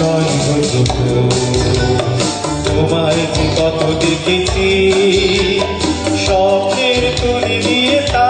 নয় হতো তোমায় কত দেখেছি স্বপ্নের তুলি দিয়ে তা